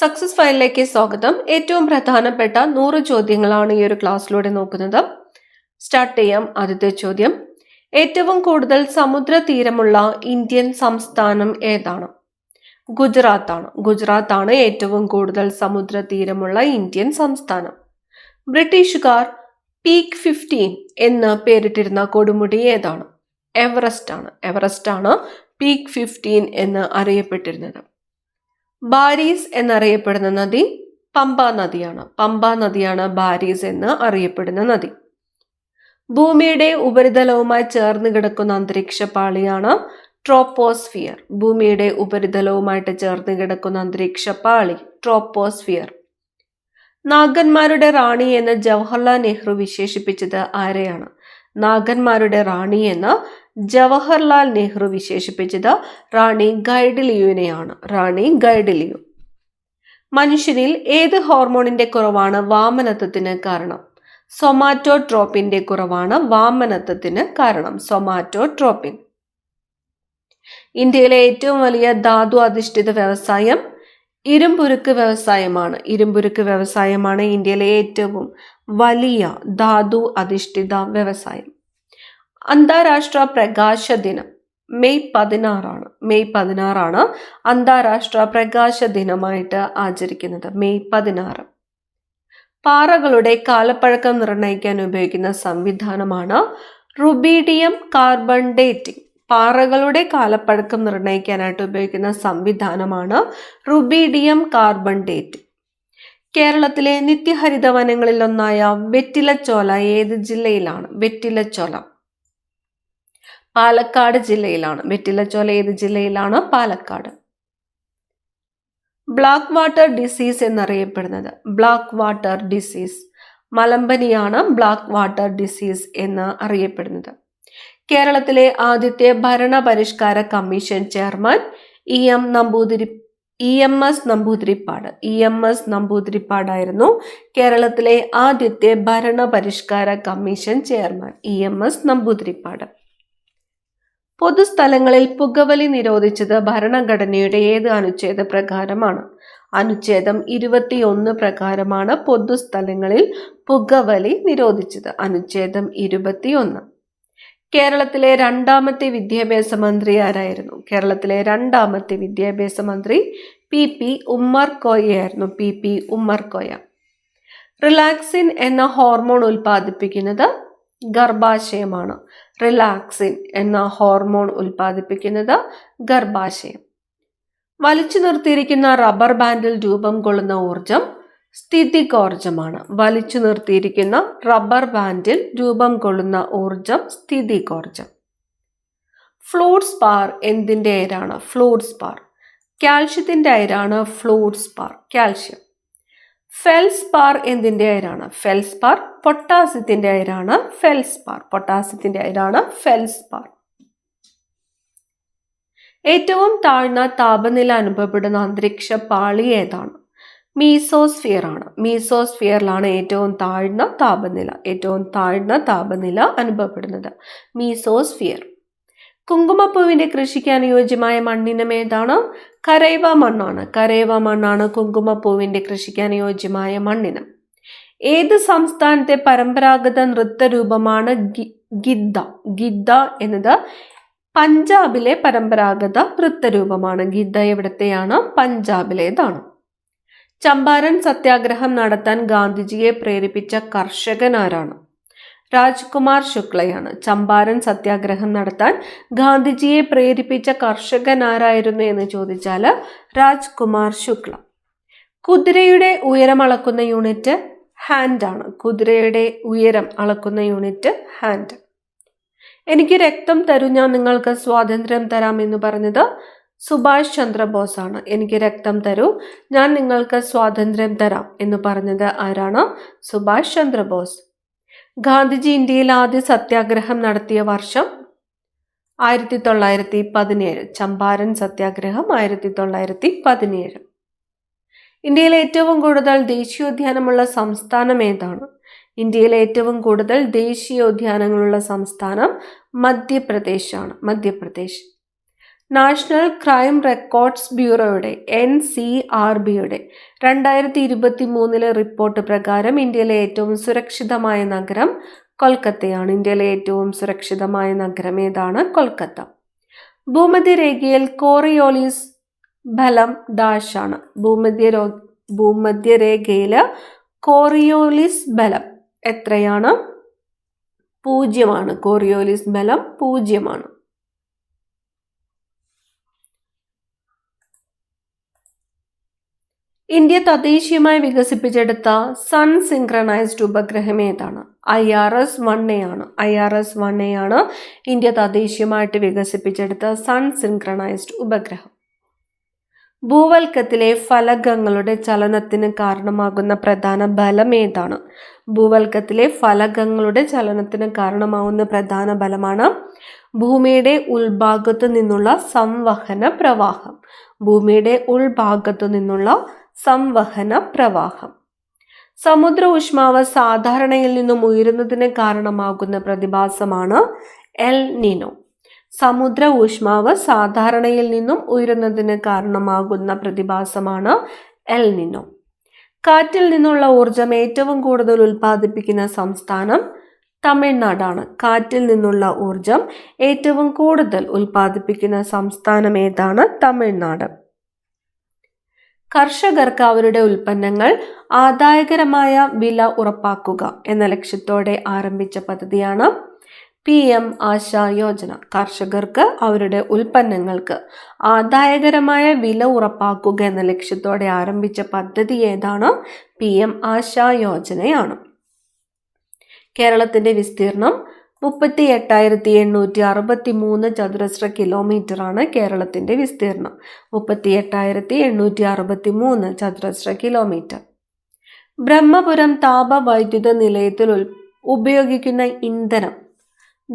Success ഫയലിലേക്ക് സ്വാഗതം. ഏറ്റവും പ്രധാനപ്പെട്ട നൂറ് ചോദ്യങ്ങളാണ് ഈ ഒരു ക്ലാസ്സിലൂടെ നോക്കുന്നത്. സ്റ്റാർട്ട് ചെയ്യാം. ആദ്യത്തെ ചോദ്യം. ഏറ്റവും കൂടുതൽ സമുദ്ര തീരമുള്ള ഇന്ത്യൻ സംസ്ഥാനം ഏതാണ്? ഗുജറാത്ത് ആണ് ഗുജറാത്ത് ആണ് ഏറ്റവും കൂടുതൽ സമുദ്ര തീരമുള്ള ഇന്ത്യൻ സംസ്ഥാനം. ബ്രിട്ടീഷുകാർ പീക്ക് ഫിഫ്റ്റീൻ എന്ന് പേരിട്ടിരുന്ന കൊടുമുടി ഏതാണ്? എവറസ്റ്റ് ആണ് എവറസ്റ്റ് ആണ് പീക്ക് ഫിഫ്റ്റീൻ എന്ന് അറിയപ്പെട്ടിരുന്നത്. ബാരീസ് എന്നറിയപ്പെടുന്ന നദി പമ്പ നദിയാണ്. പമ്പ നദിയാണ് ബാരീസ് എന്ന് അറിയപ്പെടുന്ന നദി. ഭൂമിയുടെ ഉപരിതലവുമായി ചേർന്ന് കിടക്കുന്ന അന്തരീക്ഷ പാളിയാണ് ട്രോപ്പോസ്ഫിയർ. ഭൂമിയുടെ ഉപരിതലവുമായിട്ട് ചേർന്ന് കിടക്കുന്ന അന്തരീക്ഷ പാളി ട്രോപ്പോസ്ഫിയർ. നാഗന്മാരുടെ റാണി എന്ന് ജവഹർലാൽ നെഹ്റു വിശേഷിപ്പിച്ചത് ആരെയാണ്? നാഗന്മാരുടെ റാണി എന്ന് ജവഹർലാൽ നെഹ്റു വിശേഷിപ്പിച്ചത് റാണി ഗൈഡിലിയുവിനെയാണ്. റാണി ഗൈഡിലിയു. മനുഷ്യനിൽ ഏത് ഹോർമോണിന്റെ കുറവാണ് വാമനത്വത്തിന് കാരണം? സൊമാറ്റോട്രോപ്പിന്റെ കുറവാണ് വാമനത്വത്തിന് കാരണം. സൊമാറ്റോട്രോപ്പിൻ. ഇന്ത്യയിലെ ഏറ്റവും വലിയ ധാതു അധിഷ്ഠിത വ്യവസായം ഇരുമ്പുരുക്ക് വ്യവസായമാണ്. ഇരുമ്പുരുക്ക് വ്യവസായമാണ് ഇന്ത്യയിലെ ഏറ്റവും വലിയ ധാതു അധിഷ്ഠിത വ്യവസായം. അന്താരാഷ്ട്ര പ്രകാശ ദിനം. മെയ് പതിനാറാണ്. മെയ് പതിനാറാണ് അന്താരാഷ്ട്ര പ്രകാശ ദിനമായിട്ട് ആചരിക്കുന്നത്. മെയ് പതിനാറ്. പാറകളുടെ കാലപ്പഴക്കം നിർണയിക്കാൻ ഉപയോഗിക്കുന്ന സംവിധാനമാണ് റുബീഡിയം കാർബൺ ഡേറ്റിംഗ്. പാറകളുടെ കാലപ്പഴക്കം നിർണയിക്കാനായിട്ട് ഉപയോഗിക്കുന്ന സംവിധാനമാണ് റുബീഡിയം കാർബൺ ഡേറ്റിംഗ്. കേരളത്തിലെ നിത്യഹരിത വനങ്ങളിൽ ഒന്നായ വെറ്റിലച്ചോല ഏത് ജില്ലയിലാണ്? വെറ്റിലച്ചോല. പാലക്കാട് ജില്ലയിലാണ്. വെറ്റിലച്ചോല ഏത് ജില്ലയിലാണ്? പാലക്കാട്. ബ്ലാക്ക് വാട്ടർ ഡിസീസ് എന്നറിയപ്പെടുന്നത്. Black water disease. മലമ്പനിയാണ് black water disease എന്ന് അറിയപ്പെടുന്നത്. കേരളത്തിലെ ആദ്യത്തെ ഭരണ പരിഷ്കാര commission chairman E M Namboothiri E M S Namboodiripad. E M S നമ്പൂതിരിപ്പാടായിരുന്നു കേരളത്തിലെ ആദ്യത്തെ ഭരണ പരിഷ്കാര commission chairman E M S Namboodiripad. പൊതുസ്ഥലങ്ങളിൽ പുകവലി നിരോധിച്ചത് ഭരണഘടനയുടെ ഏത് അനുച്ഛേദ പ്രകാരമാണ്? അനുച്ഛേദം ഇരുപത്തിയൊന്ന് പ്രകാരമാണ് പൊതുസ്ഥലങ്ങളിൽ പുകവലി നിരോധിച്ചത്. അനുച്ഛേദം ഇരുപത്തിയൊന്ന്. കേരളത്തിലെ രണ്ടാമത്തെ വിദ്യാഭ്യാസ മന്ത്രി ആരായിരുന്നു? കേരളത്തിലെ രണ്ടാമത്തെ വിദ്യാഭ്യാസ മന്ത്രി പി പി ഉമ്മർ കോയയായിരുന്നു പി പി ഉമ്മർകോയ റിലാക്സിൻ എന്ന ഹോർമോൺ ഉൽപ്പാദിപ്പിക്കുന്നത് ഗർഭാശയമാണ്. റിലാക്സിൻ എന്ന ഹോർമോൺ ഉൽപ്പാദിപ്പിക്കുന്നത് ഗർഭാശയം. വലിച്ചു നിർത്തിയിരിക്കുന്ന റബ്ബർ ബാൻഡിൽ രൂപം കൊള്ളുന്ന ഊർജം സ്ഥിതികോർജമാണ് വലിച്ചു നിർത്തിയിരിക്കുന്ന റബ്ബർ ബാൻഡിൽ രൂപം കൊള്ളുന്ന ഊർജം സ്ഥിതികോർജം ഫ്ലൂട്ട്സ് പാർ എന്തിന്റെ അയരാണ്? ഫ്ലൂട്ട്സ് പാർ കാൽഷ്യത്തിന്റെ അയരാണ് ഫ്ലൂട്ട്സ് പാർ കാൽഷ്യം. ഫെൽസ്പാർ എന്തിന്റെ അയരാണ് ഫെൽസ്പാർ പൊട്ടാസ്യത്തിന്റെ അയരാണ് ഫെൽസ്പാർ. പൊട്ടാസ്യത്തിന്റെ അയരാണ് ഫെൽസ്പാർ. ഏറ്റവും താഴ്ന്ന താപനില അനുഭവപ്പെടുന്ന അന്തരീക്ഷ പാളി ഏതാണ്? മീസോസ്ഫിയർ ആണ് മീസോസ്ഫിയറിലാണ് ഏറ്റവും താഴ്ന്ന താപനില. ഏറ്റവും താഴ്ന്ന താപനില അനുഭവപ്പെടുന്നത്. മീസോസ്ഫിയർ. കുങ്കുമപ്പൂവിന്റെ കൃഷിക്ക് അനുയോജ്യമായ മണ്ണിനം ഏതാണ്? കരൈവ മണ്ണാണ്. കരൈവ മണ്ണാണ് കുങ്കുമപ്പൂവിന്റെ കൃഷിക്ക് അനുയോജ്യമായ മണ്ണിനം. ഏത് സംസ്ഥാനത്തെ പരമ്പരാഗത നൃത്തരൂപമാണ് ഗിദ്ദ? ഗിദ്ദ എന്നത് പഞ്ചാബിലെ പരമ്പരാഗത നൃത്തരൂപമാണ്. ഗിദ്ദ എവിടത്തെയാണ്? പഞ്ചാബിലേതാണ്. ചമ്പാരൻ സത്യാഗ്രഹം നടത്താൻ ഗാന്ധിജിയെ പ്രേരിപ്പിച്ച കർഷകൻ ആരാണ് രാജ്കുമാർ ശുക്ലയാണ്. ചമ്പാരൻ സത്യാഗ്രഹം നടത്താൻ ഗാന്ധിജിയെ പ്രേരിപ്പിച്ച കർഷകൻ ആരായിരുന്നു എന്ന് ചോദിച്ചാൽ രാജ്കുമാർ ശുക്ല. കുതിരയുടെ ഉയരം അളക്കുന്ന യൂണിറ്റ് ഹാൻഡ് ആണ്. കുതിരയുടെ ഉയരം അളക്കുന്ന യൂണിറ്റ് ഹാൻഡ് എനിക്ക് രക്തം തരൂ ഞാൻ നിങ്ങൾക്ക് സ്വാതന്ത്ര്യം തരാം എന്ന് പറഞ്ഞത് സുഭാഷ് ചന്ദ്രബോസ് ആണ്. എനിക്ക് രക്തം തരൂ ഞാൻ നിങ്ങൾക്ക് സ്വാതന്ത്ര്യം തരാം എന്ന് പറഞ്ഞത് ആരാണ്? സുഭാഷ് ചന്ദ്രബോസ് ഗാന്ധിജി ഇന്ത്യയിൽ ആദ്യ സത്യാഗ്രഹം നടത്തിയ വർഷം ആയിരത്തി തൊള്ളായിരത്തി പതിനേഴ് ചമ്പാരൻ സത്യാഗ്രഹം ആയിരത്തി തൊള്ളായിരത്തി പതിനേഴ് ഇന്ത്യയിൽ ഏറ്റവും കൂടുതൽ ദേശീയോദ്യാനമുള്ള സംസ്ഥാനം ഏതാണ്? ഇന്ത്യയിലെ ഏറ്റവും കൂടുതൽ ദേശീയോദ്യാനങ്ങളുള്ള സംസ്ഥാനം മധ്യപ്രദേശാണ്. മധ്യപ്രദേശ്. നാഷണൽ ക്രൈം റെക്കോർഡ്സ് ബ്യൂറോയുടെ എൻ സി ആർ ബിയുടെ രണ്ടായിരത്തി ഇരുപത്തി മൂന്നിലെ റിപ്പോർട്ട് പ്രകാരം ഇന്ത്യയിലെ ഏറ്റവും സുരക്ഷിതമായ നഗരം കൊൽക്കത്തയാണ്. ഇന്ത്യയിലെ ഏറ്റവും സുരക്ഷിതമായ നഗരം ഏതാണ്? കൊൽക്കത്ത. ഭൂമധ്യരേഖയിൽ കോറിയോളിസ് ഫലം ഡാഷ് ആണ് ഭൂമധ്യ ഭൂമധ്യരേഖയിൽ കോറിയോളിസ് ബലം എത്രയാണ്? പൂജ്യമാണ്. കോറിയോലിസ് ബലം പൂജ്യമാണ്. ഇന്ത്യ തദ്ദേശീയമായി വികസിപ്പിച്ചെടുത്ത സൺ സിങ്ക്രണൈസ്ഡ് ഉപഗ്രഹം ഏതാണ്? I R S one A ആണ്. I R S one A ആണ് ഇന്ത്യ തദ്ദേശീയമായിട്ട് വികസിപ്പിച്ചെടുത്ത സൺ സിങ്ക്രണൈസ്ഡ് ഉപഗ്രഹം. ഭൂവൽക്കത്തിലെ ഫലകങ്ങളുടെ ചലനത്തിന് കാരണമാകുന്ന പ്രധാന ബലം ഏതാണ്? ഭൂവൽക്കത്തിലെ ഫലകങ്ങളുടെ ചലനത്തിന് കാരണമാകുന്ന പ്രധാന ബലമാണ് ഭൂമിയുടെ ഉൾഭാഗത്തു നിന്നുള്ള സംവഹന പ്രവാഹം. ഭൂമിയുടെ ഉൾഭാഗത്തു നിന്നുള്ള സംവഹന പ്രവാഹം. സമുദ്ര ഊഷ്മാവ് സാധാരണയിൽ നിന്നും ഉയരുന്നതിന് കാരണമാകുന്ന പ്രതിഭാസമാണ് എൽ നിനോ. സമുദ്ര ഊഷ്മാവ് സാധാരണയിൽ നിന്നും ഉയരുന്നതിന് കാരണമാകുന്ന പ്രതിഭാസമാണ് എൽ നിനോ. കാറ്റിൽ നിന്നുള്ള ഊർജം ഏറ്റവും കൂടുതൽ ഉൽപ്പാദിപ്പിക്കുന്ന സംസ്ഥാനം തമിഴ്നാടാണ്. കാറ്റിൽ നിന്നുള്ള ഊർജം ഏറ്റവും കൂടുതൽ ഉൽപ്പാദിപ്പിക്കുന്ന സംസ്ഥാനം ഏതാണ്? തമിഴ്നാട്. കർഷകർക്ക് അവരുടെ ഉൽപ്പന്നങ്ങൾ ആദായകരമായ വില ഉറപ്പാക്കുക എന്ന ലക്ഷ്യത്തോടെ ആരംഭിച്ച പദ്ധതിയാണ് പി എം ആശ യോജന. കർഷകർക്ക് അവരുടെ ഉൽപ്പന്നങ്ങൾക്ക് ആദായകരമായ വില ഉറപ്പാക്കുക എന്ന ലക്ഷ്യത്തോടെ ആരംഭിച്ച പദ്ധതി ഏതാണ്? പി എം ആശ യോജനയാണ്. കേരളത്തിന്റെ വിസ്തീർണം മുപ്പത്തി എട്ടായിരത്തി എണ്ണൂറ്റി അറുപത്തി മൂന്ന് ചതുരശ്ര കിലോമീറ്റർ ആണ് കേരളത്തിന്റെ വിസ്തീർണം മുപ്പത്തി എട്ടായിരത്തി എണ്ണൂറ്റി അറുപത്തി മൂന്ന് ചതുരശ്ര കിലോമീറ്റർ. ബ്രഹ്മപുരം താപവൈദ്യുത നിലയത്തിൽ ഉപയോഗിക്കുന്ന ഇന്ധനം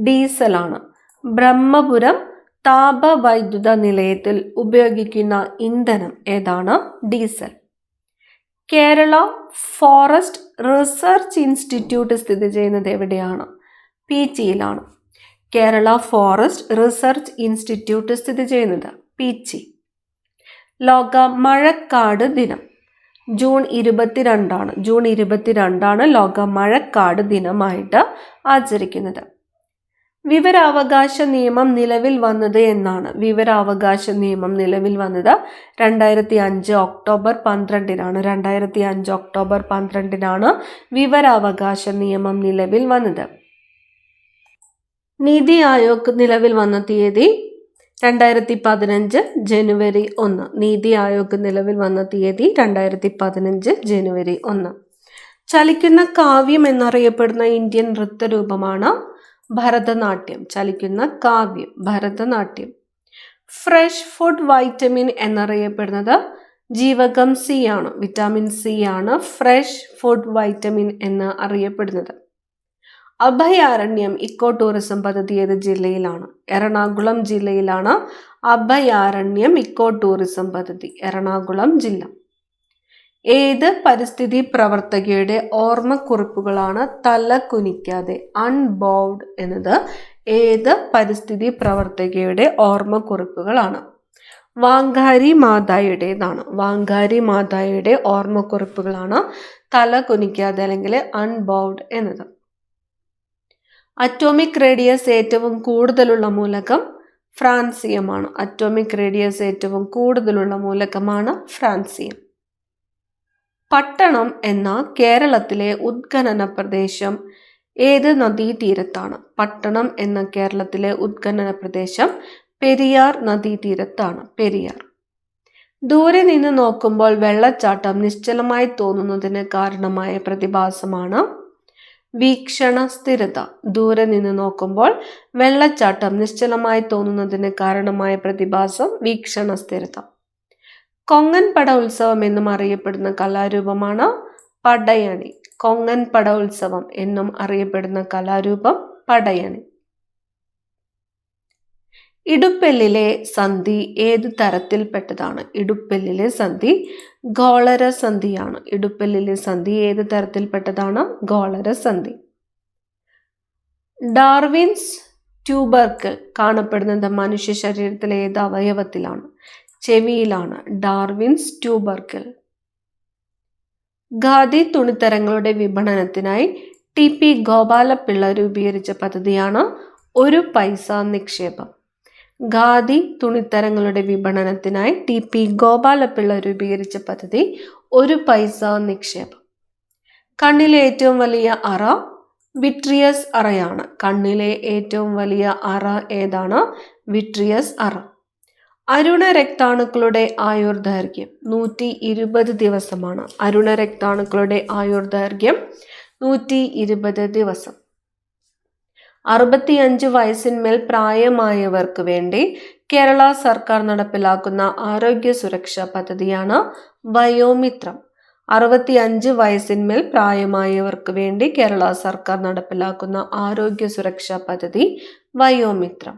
ഡീസലാണ്. ബ്രഹ്മപുരം താപവൈദ്യുത നിലയത്തിൽ ഉപയോഗിക്കുന്ന ഇന്ധനം ഏതാണ്? Diesel. Kerala forest research institute സ്ഥിതി ചെയ്യുന്നത് എവിടെയാണ്? പീച്ചിയിലാണ് കേരള ഫോറസ്റ്റ് റിസർച്ച് ഇൻസ്റ്റിറ്റ്യൂട്ട് സ്ഥിതി ചെയ്യുന്നത് പീച്ചി ലോക മഴക്കാട് ദിനം. ജൂൺ ഇരുപത്തിരണ്ടാണ്. ജൂൺ ഇരുപത്തിരണ്ടാണ് ലോക മഴക്കാട് ദിനമായിട്ട് ആചരിക്കുന്നത്. വിവരാവകാശ നിയമം നിലവിൽ വന്നത് എന്നാണ്. വിവരാവകാശ നിയമം നിലവിൽ വന്നത് രണ്ടായിരത്തി അഞ്ച് ഒക്ടോബർ പന്ത്രണ്ടിനാണ്. രണ്ടായിരത്തി അഞ്ച് ഒക്ടോബർ പന്ത്രണ്ടിനാണ് വിവരാവകാശ നിയമം നിലവിൽ വന്നത്. നീതി ആയോഗ് നിലവിൽ വന്ന തീയതി രണ്ടായിരത്തി പതിനഞ്ച് ജനുവരി ഒന്ന്. നീതി ആയോഗ് നിലവിൽ വന്ന തീയതി രണ്ടായിരത്തി പതിനഞ്ച് ജനുവരി ഒന്ന്. ചലിക്കുന്ന കാവ്യം എന്നറിയപ്പെടുന്ന ഇന്ത്യൻ നൃത്തരൂപമാണ് ഭരതനാട്യം. ചലിക്കുന്ന കാവ്യം ഭരതനാട്യം. ഫ്രഷ് ഫുഡ് വൈറ്റമിൻ എന്നറിയപ്പെടുന്നത് ജീവകം സി ആണ്. വിറ്റാമിൻ സി ആണ് ഫ്രഷ് ഫുഡ് വൈറ്റമിൻ എന്ന് അറിയപ്പെടുന്നത്. അഭയാരണ്യം ഇക്കോ ടൂറിസം പദ്ധതി ഏത് ജില്ലയിലാണ്. എറണാകുളം ജില്ലയിലാണ് അഭയാരണ്യം ഇക്കോ ടൂറിസം പദ്ധതി എറണാകുളം ജില്ല. ഏത് പരിസ്ഥിതി പ്രവർത്തകയുടെ ഓർമ്മക്കുറിപ്പുകളാണ് തല കുനിക്കാതെ അൺബോർഡ് എന്നത്? ഏത് പരിസ്ഥിതി പ്രവർത്തകയുടെ ഓർമ്മക്കുറിപ്പുകളാണ്? വാങ്കാരി മാതായുടേതാണ്. വാങ്കാരി മാതായുടെ ഓർമ്മക്കുറിപ്പുകളാണ് തല കുനിക്കാതെ അല്ലെങ്കിൽ അൺബോർഡ് എന്നത്. അറ്റോമിക് റേഡിയസ് ഏറ്റവും കൂടുതലുള്ള മൂലകം ഫ്രാൻസിയമാണ്. അറ്റോമിക് റേഡിയസ് ഏറ്റവും കൂടുതലുള്ള മൂലകമാണ് ഫ്രാൻസിയം. പട്ടണം എന്ന കേരളത്തിലെ ഉത്ഖനന പ്രദേശം ഏത് നദീതീരത്താണ്? പട്ടണം എന്ന കേരളത്തിലെ ഉത്ഖനന പ്രദേശം പെരിയാർ നദീതീരത്താണ്. പെരിയാർ. ദൂരെ നിന്ന് നോക്കുമ്പോൾ വെള്ളച്ചാട്ടം നിശ്ചലമായി തോന്നുന്നതിന് കാരണമായ പ്രതിഭാസമാണ് വീക്ഷണ സ്ഥിരത ദൂരെ നിന്ന് നോക്കുമ്പോൾ വെള്ളച്ചാട്ടം നിശ്ചലമായി തോന്നുന്നതിന് കാരണമായ പ്രതിഭാസം വീക്ഷണ സ്ഥിരത കൊങ്ങൻ പട ഉത്സവം എന്നും അറിയപ്പെടുന്ന കലാരൂപമാണ് പടയണി. കൊങ്ങൻ പട ഉത്സവം എന്നും അറിയപ്പെടുന്ന കലാരൂപം പടയണി. ഇടുപ്പെല്ലിലെ സന്ധി ഏത് തരത്തിൽപ്പെട്ടതാണ്? ഇടുപ്പെല്ലിലെ സന്ധി ഗോളര സന്ധിയാണ് ഇടുപ്പെല്ലിലെ സന്ധി ഏത് തരത്തിൽപ്പെട്ടതാണ്? ഗോളര സന്ധി ഡാർവിൻസ് ട്യൂബർക്ക് കാണപ്പെടുന്നത് മനുഷ്യ ശരീരത്തിലെ ഏത് അവയവത്തിലാണ്? ചെവിയിലാണ്. ഡാർവിൻസ് ട്യൂബർക്കിൾ ഖാദി തുണിത്തരങ്ങളുടെ വിപണനത്തിനായി ടി പി ഗോപാലപിള്ള രൂപീകരിച്ച പദ്ധതിയാണ് ഒരു പൈസ നിക്ഷേപം. ഖാദി തുണിത്തരങ്ങളുടെ വിപണനത്തിനായി ടി പി ഗോപാലപിള്ള രൂപീകരിച്ച പദ്ധതി ഒരു പൈസ നിക്ഷേപം. കണ്ണിലെ ഏറ്റവും വലിയ അറ വിട്രിയസ് അറയാണ്. കണ്ണിലെ ഏറ്റവും വലിയ അറ ഏതാണ്? വിട്രിയസ് അറ. അരുണ രക്താണുക്കളുടെ ആയുർദൈർഘ്യം നൂറ്റി ഇരുപത് ദിവസമാണ്. അരുണ രക്താണുക്കളുടെ ആയുർദൈർഘ്യം നൂറ്റി ഇരുപത് ദിവസം. അറുപത്തിയഞ്ച് വയസ്സിന്മേൽ പ്രായമായവർക്ക് വേണ്ടി കേരള സർക്കാർ നടപ്പിലാക്കുന്ന ആരോഗ്യ സുരക്ഷാ പദ്ധതിയാണ് വയോമിത്രം. അറുപത്തിയഞ്ച് വയസ്സിന്മേൽ പ്രായമായവർക്ക് വേണ്ടി കേരള സർക്കാർ നടപ്പിലാക്കുന്ന ആരോഗ്യ സുരക്ഷാ പദ്ധതി വയോമിത്രം.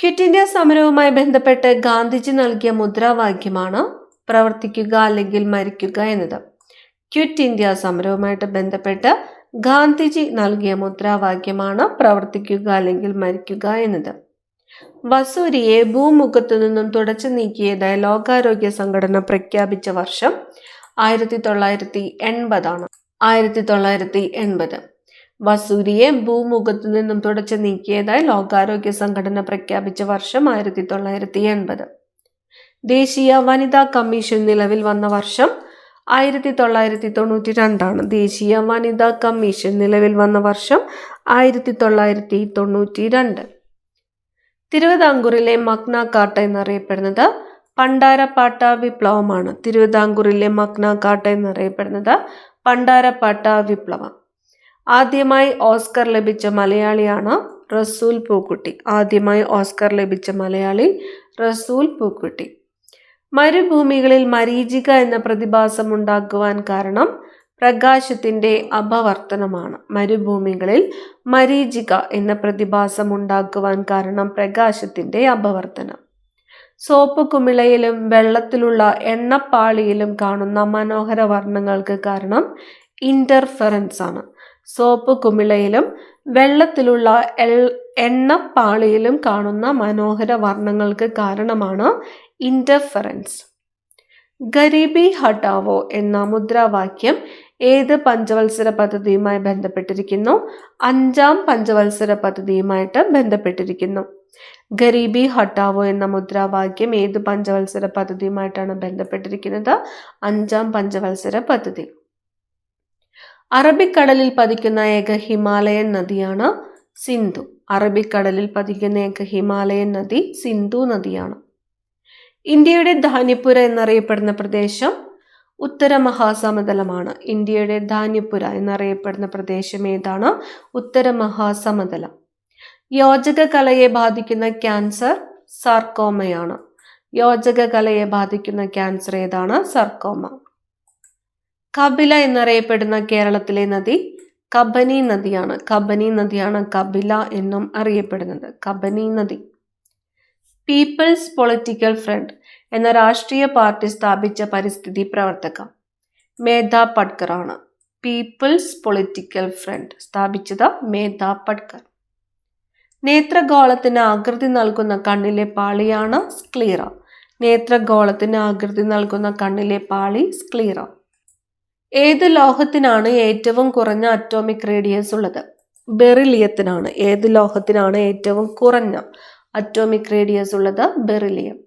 ക്വിറ്റ് ഇന്ത്യ സമരവുമായി ബന്ധപ്പെട്ട് ഗാന്ധിജി നൽകിയ മുദ്രാവാക്യമാണ് പ്രവർത്തിക്കുക അല്ലെങ്കിൽ മരിക്കുക എന്നത്. ക്വിറ്റ് ഇന്ത്യ സമരവുമായിട്ട് ബന്ധപ്പെട്ട് ഗാന്ധിജി നൽകിയ മുദ്രാവാക്യമാണ് പ്രവർത്തിക്കുക അല്ലെങ്കിൽ മരിക്കുക എന്നത്. വസൂരിയെ ഭൂമുഖത്തു നിന്നും തുടച്ചു നീക്കിയതായി ലോകാരോഗ്യ സംഘടന പ്രഖ്യാപിച്ച വർഷം ആയിരത്തി തൊള്ളായിരത്തി എൺപതാണ് ആയിരത്തി തൊള്ളായിരത്തി എൺപത് വസൂരിയെ ഭൂമുഖത്തു നിന്നും തുടച്ചു നീക്കിയതായി ലോകാരോഗ്യ സംഘടന പ്രഖ്യാപിച്ച വർഷം ആയിരത്തി തൊള്ളായിരത്തി എൺപത് ദേശീയ വനിതാ കമ്മീഷൻ നിലവിൽ വന്ന വർഷം ആയിരത്തി തൊള്ളായിരത്തി തൊണ്ണൂറ്റി രണ്ടാണ് ദേശീയ വനിതാ കമ്മീഷൻ നിലവിൽ വന്ന വർഷം ആയിരത്തി തൊള്ളായിരത്തി തൊണ്ണൂറ്റി രണ്ട് തിരുവിതാംകൂറിലെ മഗ്ന കാട്ട എന്നറിയപ്പെടുന്നത് പണ്ടാരപ്പാട്ട വിപ്ലവമാണ്. തിരുവിതാംകൂറിലെ മഗ്ന കാട്ട എന്നറിയപ്പെടുന്നത് പണ്ടാരപ്പാട്ട വിപ്ലവം. ആദ്യമായി ഓസ്കർ ലഭിച്ച മലയാളിയാണ് റസൂൽ പൂക്കുട്ടി. ആദ്യമായി ഓസ്കർ ലഭിച്ച മലയാളി റസൂൽ പൂക്കുട്ടി. മരുഭൂമികളിൽ മരീചിക എന്ന പ്രതിഭാസം ഉണ്ടാക്കുവാൻ കാരണം പ്രകാശത്തിന്റെ അപവർത്തനമാണ്. മരുഭൂമികളിൽ മരീചിക എന്ന പ്രതിഭാസം ഉണ്ടാക്കുവാൻ കാരണം പ്രകാശത്തിന്റെ അപവർത്തനം. സോപ്പ് കുമിളയിലും വെള്ളത്തിലുള്ള എണ്ണപ്പാളിയിലും കാണുന്ന മനോഹര വർണങ്ങൾക്ക് കാരണം ഇന്റർഫറൻസ് ആണ്. സോപ്പ് കുമിളയിലും വെള്ളത്തിലുള്ള എണ്ണപ്പാളിയിലും കാണുന്ന മനോഹര വർണങ്ങൾക്ക് കാരണമാണ് ഇന്റർഫെറൻസ് ഗരീബി ഹട്ടാവോ എന്ന മുദ്രാവാക്യം ഏത് പഞ്ചവത്സര പദ്ധതിയുമായി ബന്ധപ്പെട്ടിരിക്കുന്നു? അഞ്ചാം പഞ്ചവത്സര പദ്ധതിയുമായിട്ട് ബന്ധപ്പെട്ടിരിക്കുന്നു. ഗരീബി ഹട്ടാവോ എന്ന മുദ്രാവാക്യം ഏത് പഞ്ചവത്സര പദ്ധതിയുമായിട്ടാണ് ബന്ധപ്പെട്ടിരിക്കുന്നത്? അഞ്ചാം പഞ്ചവത്സര പദ്ധതി. അറബിക്കടലിൽ പതിക്കുന്ന ഏക ഹിമാലയൻ നദിയാണ് സിന്ധു. അറബിക്കടലിൽ പതിക്കുന്ന ഏക ഹിമാലയൻ നദി സിന്ധു നദിയാണ്. ഇന്ത്യയുടെ ധാന്യപുര എന്നറിയപ്പെടുന്ന പ്രദേശം ഉത്തര മഹാസമതലമാണ്. ഇന്ത്യയുടെ ധാന്യപുര എന്നറിയപ്പെടുന്ന പ്രദേശം ഏതാണ്? ഉത്തര മഹാസമതലം. യോജക കലയെ ബാധിക്കുന്ന ക്യാൻസർ സർക്കോമയാണ്. യോജക കലയെ ബാധിക്കുന്ന ക്യാൻസർ ഏതാണ്? സർക്കോമ. കപില എന്നറിയപ്പെടുന്ന കേരളത്തിലെ നദി കബനി നദിയാണ്. കബനി നദിയാണ് കപില എന്നും അറിയപ്പെടുന്നത്. കബനി നദി. പീപ്പിൾസ് പൊളിറ്റിക്കൽ ഫ്രണ്ട് എന്ന രാഷ്ട്രീയ പാർട്ടി സ്ഥാപിച്ച പരിസ്ഥിതി പ്രവർത്തക. മേധ പട്കർ ആണ്. പീപ്പിൾസ് പൊളിറ്റിക്കൽ ഫ്രണ്ട് സ്ഥാപിച്ചത് മേധ പട്കർ. നേത്രഗോളത്തിന് ആകൃതി നൽകുന്ന കണ്ണിലെ പാളിയാണ് സ്ക്ലീറ നേത്രഗോളത്തിന് ആകൃതി നൽകുന്ന കണ്ണിലെ പാളി സ്ക്ലീറ ഏത് ലോഹത്തിനാണ് ഏറ്റവും കുറഞ്ഞ അറ്റോമിക് റേഡിയസ് ഉള്ളത്? ബെറിലിയത്തിനാണ് ഏത് ലോഹത്തിനാണ് ഏറ്റവും കുറഞ്ഞ? അറ്റോമിക് റേഡിയസ് ഉള്ളത് ബെറിലിയം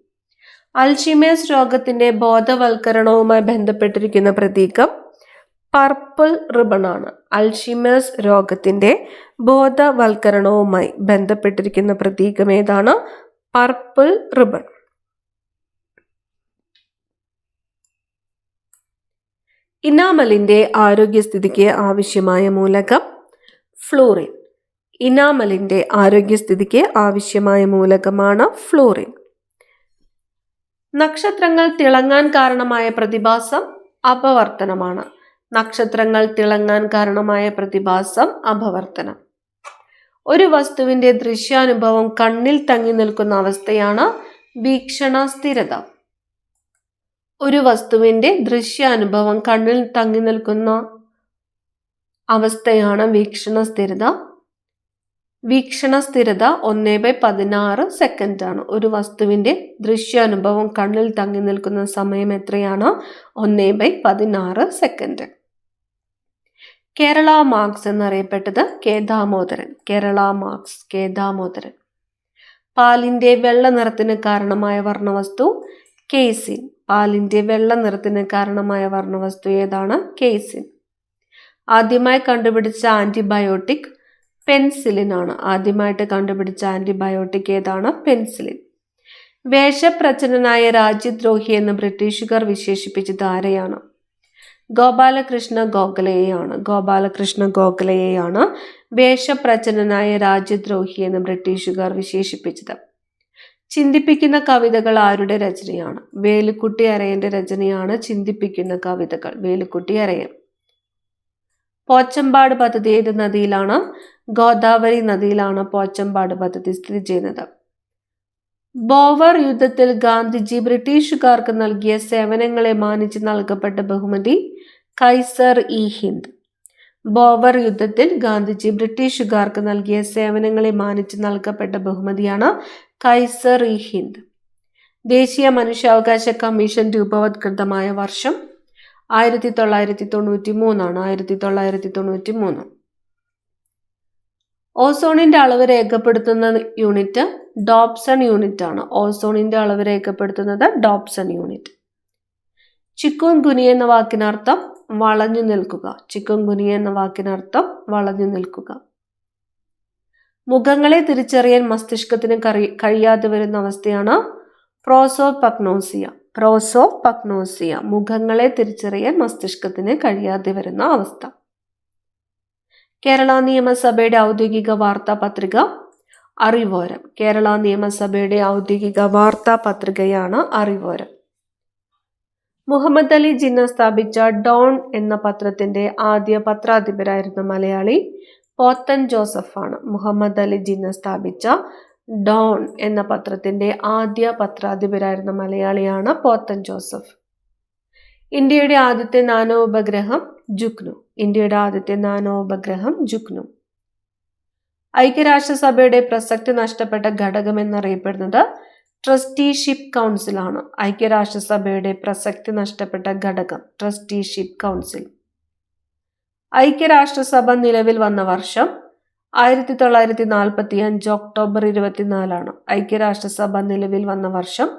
അൽഷിമേഴ്സ് രോഗത്തിന്റെ ബോധവൽക്കരണവുമായി ബന്ധപ്പെട്ടിരിക്കുന്ന പ്രതീകം പർപ്പിൾ റിബൺ ആണ്. അൽഷിമേഴ്സ് രോഗത്തിന്റെ ബോധവൽക്കരണവുമായി ബന്ധപ്പെട്ടിരിക്കുന്ന പ്രതീകം ഏതാണ്? പർപ്പിൾ റിബൺ ഇനാമലിന്റെ ആരോഗ്യസ്ഥിതിക്ക് ആവശ്യമായ മൂലകം ഫ്ലൂറിൻ ഇനാമലിന്റെ ആരോഗ്യസ്ഥിതിക്ക് ആവശ്യമായ മൂലകമാണ് ഫ്ലൂറിൻ. നക്ഷത്രങ്ങൾ തിളങ്ങാൻ കാരണമായ പ്രതിഭാസം അപവർത്തനമാണ്. നക്ഷത്രങ്ങൾ തിളങ്ങാൻ കാരണമായ പ്രതിഭാസം അപവർത്തനം. ഒരു വസ്തുവിന്റെ ദൃശ്യാനുഭവം കണ്ണിൽ തങ്ങി നിൽക്കുന്ന അവസ്ഥയാണ് വീക്ഷണ സ്ഥിരത ഒരു വസ്തുവിന്റെ ദൃശ്യാനുഭവം കണ്ണിൽ തങ്ങി നിൽക്കുന്ന അവസ്ഥയാണ് വീക്ഷണ സ്ഥിരത വീക്ഷണ സ്ഥിരത ഒന്നേ ബൈ പതിനാറ് സെക്കൻഡ് ആണ്. ഒരു വസ്തുവിന്റെ ദൃശ്യാനുഭവം കണ്ണിൽ തങ്ങി നിൽക്കുന്ന സമയം എത്രയാണ്? ഒന്നേ ബൈ പതിനാറ് second Kerala Marx എന്നറിയപ്പെട്ടത് K Damodaran Kerala Marx K Damodaran പാലിന്റെ വെള്ള നിറത്തിന് കാരണമായ വർണവസ്തു കേസിൻ. പാലിന്റെ വെള്ള നിറത്തിന് കാരണമായ വർണവസ്തു ഏതാണ്? കേസിൻ. ആദ്യമായി കണ്ടുപിടിച്ച ആന്റിബയോട്ടിക് പെൻസിലിൻ ആണ് ആദ്യമായിട്ട് കണ്ടുപിടിച്ച ആന്റിബയോട്ടിക് ഏതാണ്? പെൻസിലിൻ. വേഷപ്രചനനായ രാജ്യദ്രോഹി എന്ന് ബ്രിട്ടീഷുകാർ വിശേഷിപ്പിച്ചത് ആരെയാണ്? ഗോപാലകൃഷ്ണ ഗോഖലയെയാണ് ഗോപാലകൃഷ്ണ ഗോഖലയെയാണ് വേഷപ്രചനനായ രാജ്യദ്രോഹി എന്ന് ബ്രിട്ടീഷുകാർ വിശേഷിപ്പിച്ചത്. ചിന്തിപ്പിക്കുന്ന കവിതകൾ ആരുടെ രചനയാണ്? വേലുക്കുട്ടി അരയന്റെ രചനയാണ് ചിന്തിപ്പിക്കുന്ന കവിതകൾ. വേലുക്കുട്ടി അരയൻ. പോച്ചമ്പാട് പദ്ധതി ഏത് നദിയിലാണ്? ഗോദാവരി നദിയിലാണ് പോച്ചമ്പാട് പദ്ധതി സ്ഥിതി ചെയ്യുന്നത്. ബോവർ യുദ്ധത്തിൽ ഗാന്ധിജി ബ്രിട്ടീഷുകാർക്ക് നൽകിയ സേവനങ്ങളെ മാനിച്ച് നൽകപ്പെട്ട ബഹുമതി കൈസർ ഇ ഹിന്ദ്. ബോവർ യുദ്ധത്തിൽ ഗാന്ധിജി ബ്രിട്ടീഷുകാർക്ക് നൽകിയ സേവനങ്ങളെ മാനിച്ച് നൽകപ്പെട്ട ബഹുമതിയാണ് കൈസർ ഇ ഹിന്ദ്. ദേശീയ മനുഷ്യാവകാശ കമ്മീഷൻ രൂപവത്കൃതമായ വർഷം ആയിരത്തി തൊള്ളായിരത്തി തൊണ്ണൂറ്റി മൂന്നാണ് ആയിരത്തി തൊള്ളായിരത്തി തൊണ്ണൂറ്റി മൂന്ന് ഓസോണിന്റെ അളവ് രേഖപ്പെടുത്തുന്ന യൂണിറ്റ് ഡോപ്സൺ യൂണിറ്റ് ആണ്. ഓസോണിന്റെ അളവ് രേഖപ്പെടുത്തുന്നത് ഡോപ്സൺ യൂണിറ്റ്. ചിക്കുൻ ഗുനി എന്ന വാക്കിനർത്ഥം വളഞ്ഞു നിൽക്കുക. ചിക്കുൻ ഗുനി എന്ന വാക്കിനർത്ഥം വളഞ്ഞു നിൽക്കുക. മുഖങ്ങളെ തിരിച്ചറിയാൻ മസ്തിഷ്കത്തിന് കഴിയാതെ വരുന്ന അവസ്ഥയാണ് പ്രോസോ പഗ്നോസിയ പ്രോസോ പഗ്നോസിയ മുഖങ്ങളെ തിരിച്ചറിയാൻ മസ്തിഷ്കത്തിന് കഴിയാതെ വരുന്ന അവസ്ഥ. കേരള നിയമസഭയുടെ ഔദ്യോഗിക വാർത്താപത്രിക അറിവോരം. കേരള നിയമസഭയുടെ ഔദ്യോഗിക വാർത്താപത്രികയാണ് അറിവോരം. മുഹമ്മദ് അലി ജിന്ന സ്ഥാപിച്ച ഡോൺ എന്ന പത്രത്തിന്റെ ആദ്യ പത്രാധിപരായിരുന്ന മലയാളി പോത്തൻ ജോസഫാണ്. മുഹമ്മദ് അലി ജിന്ന സ്ഥാപിച്ച ഡോൺ എന്ന പത്രത്തിന്റെ ആദ്യ പത്രാധിപരായിരുന്ന മലയാളിയാണ് പോത്തൻ ജോസഫ്. ഇന്ത്യയുടെ ആദ്യത്തെ നാനോ ഉപഗ്രഹം ജുക്നു. ഇന്ത്യയുടെ ആദ്യത്തെ നാനോപഗ്രഹം ജുക്നു. ഐക്യരാഷ്ട്രസഭയുടെ പ്രസക്തി നഷ്ടപ്പെട്ട ഘടകം എന്നറിയപ്പെടുന്നത് ട്രസ്റ്റിഷിപ്പ് കൗൺസിലാണ് ഐക്യരാഷ്ട്രസഭയുടെ പ്രസക്തി നഷ്ടപ്പെട്ട ഘടകം ട്രസ്റ്റിഷിപ്പ് കൗൺസിൽ. ഐക്യരാഷ്ട്രസഭ നിലവിൽ വന്ന വർഷം ആയിരത്തി തൊള്ളായിരത്തി നാൽപ്പത്തി അഞ്ച് ഒക്ടോബർ ഇരുപത്തിനാലാണ്. ഐക്യരാഷ്ട്രസഭ നിലവിൽ വന്ന വർഷം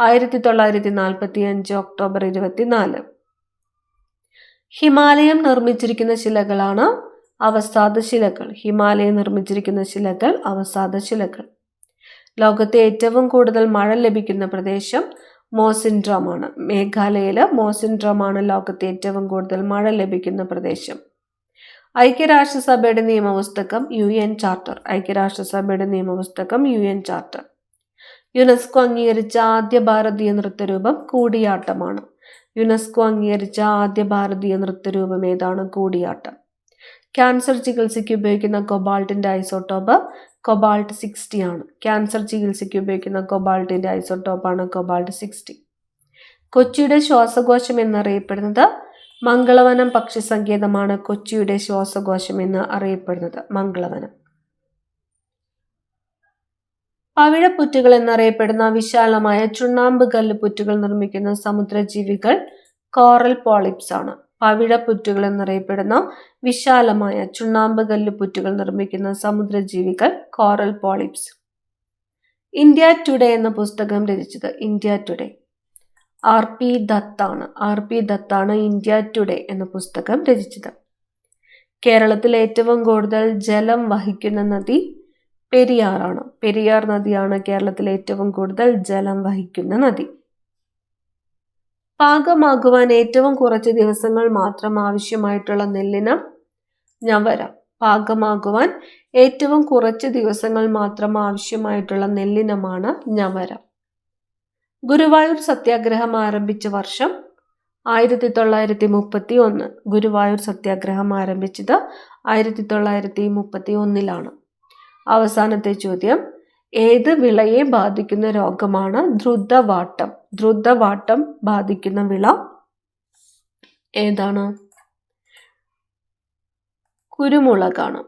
ആയിരത്തി തൊള്ളായിരത്തി നാൽപ്പത്തി അഞ്ച് ഒക്ടോബർ ഇരുപത്തിനാല്. ഹിമാലയം നിർമ്മിച്ചിരിക്കുന്ന ശിലകളാണ് അവസാദ ശിലകൾ. ഹിമാലയം നിർമ്മിച്ചിരിക്കുന്ന ശിലകൾ അവസാദ ശിലകൾ. ലോകത്തെ ഏറ്റവും കൂടുതൽ മഴ ലഭിക്കുന്ന പ്രദേശം മോസിൻഡ്രോമാണ്. മേഘാലയയിൽ മോസിൻഡ്രോമാണ് ലോകത്തെ ഏറ്റവും കൂടുതൽ മഴ ലഭിക്കുന്ന പ്രദേശം. ഐക്യരാഷ്ട്രസഭയുടെ നിയമപുസ്തകം യു എൻ ചാർട്ടർ. ഐക്യരാഷ്ട്രസഭയുടെ നിയമപുസ്തകം യു എൻ ചാർട്ടർ. യുനെസ്കോ അംഗീകരിച്ച ആദ്യ ഭാരതീയ നൃത്തരൂപം കൂടിയാട്ടമാണ്. യുനെസ്കോ അംഗീകരിച്ച ആദ്യ ഭാരതീയ നൃത്തരൂപം ഏതാണ്? കൂടിയാട്ടം. ക്യാൻസർ ചികിത്സയ്ക്ക് ഉപയോഗിക്കുന്ന കൊബാൾട്ടിന്റെ ഐസോട്ടോപ്പ് കൊബാൾട്ട് സിക്സ്റ്റി ആണ്. ക്യാൻസർ ചികിത്സയ്ക്ക് ഉപയോഗിക്കുന്ന കൊബാൾട്ടിന്റെ ഐസോട്ടോപ്പാണ് കൊബാൾട്ട് സിക്സ്റ്റി. കൊച്ചിയുടെ ശ്വാസകോശം എന്നറിയപ്പെടുന്നത് മംഗളവനം പക്ഷി സങ്കേതമാണ് കൊച്ചിയുടെ ശ്വാസകോശം എന്ന് അറിയപ്പെടുന്നത് മംഗളവനം. പവിഴപ്പുറ്റുകൾ എന്നറിയപ്പെടുന്ന വിശാലമായ ചുണ്ണാമ്പ് കല്ല് പുറ്റുകൾ നിർമ്മിക്കുന്ന സമുദ്രജീവികൾ കോറൽ പോളിപ്സ് ആണ്. പവിഴപ്പുറ്റുകൾ എന്നറിയപ്പെടുന്ന വിശാലമായ ചുണ്ണാമ്പ് കല്ല് പുറ്റുകൾ നിർമ്മിക്കുന്ന സമുദ്രജീവികൾ കോറൽ പോളിപ്സ്. ഇന്ത്യ ടുഡേ എന്ന പുസ്തകം രചിച്ചത് ഇന്ത്യ ടുഡേ. ആർ പി ദത്താണ് ആർ പി ദത്താണ് ഇന്ത്യ ടുഡേ എന്ന പുസ്തകം രചിച്ചത്. കേരളത്തിൽ ഏറ്റവും കൂടുതൽ ജലം വഹിക്കുന്ന നദി പെരിയാറാണ്. പെരിയാർ നദിയാണ് കേരളത്തിലെ ഏറ്റവും കൂടുതൽ ജലം വഹിക്കുന്ന നദി. പാകമാകുവാൻ ഏറ്റവും കുറച്ച് ദിവസങ്ങൾ മാത്രം ആവശ്യമായിട്ടുള്ള നെല്ലിന് ഞവര പാകമാകുവാൻ ഏറ്റവും കുറച്ച് ദിവസങ്ങൾ മാത്രം ആവശ്യമായിട്ടുള്ള നെല്ലിനമാണ് ഞവര ഗുരുവായൂർ സത്യാഗ്രഹം ആരംഭിച്ച വർഷം ആയിരത്തി തൊള്ളായിരത്തി മുപ്പത്തി ഒന്ന് ഗുരുവായൂർ സത്യാഗ്രഹം ആരംഭിച്ചത് ആയിരത്തി തൊള്ളായിരത്തി മുപ്പത്തി ഒന്നിലാണ് അവസാനത്തെ ചോദ്യം. ഏത് വിളയെ ബാധിക്കുന്ന രോഗമാണ് ദ്രുതവാട്ടം? ദ്രുതവാട്ടം ബാധിക്കുന്ന വിള ഏതാണ്? കുരുമുളകാണ്.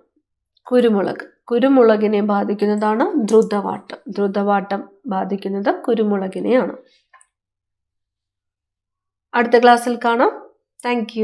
കുരുമുളക്. കുരുമുളകിനെ ബാധിക്കുന്നതാണ് ദ്രുതവാട്ടം. ദ്രുതവാട്ടം ബാധിക്കുന്നത് കുരുമുളകിനെയാണ്. അടുത്ത ക്ലാസ്സിൽ കാണാം. താങ്ക്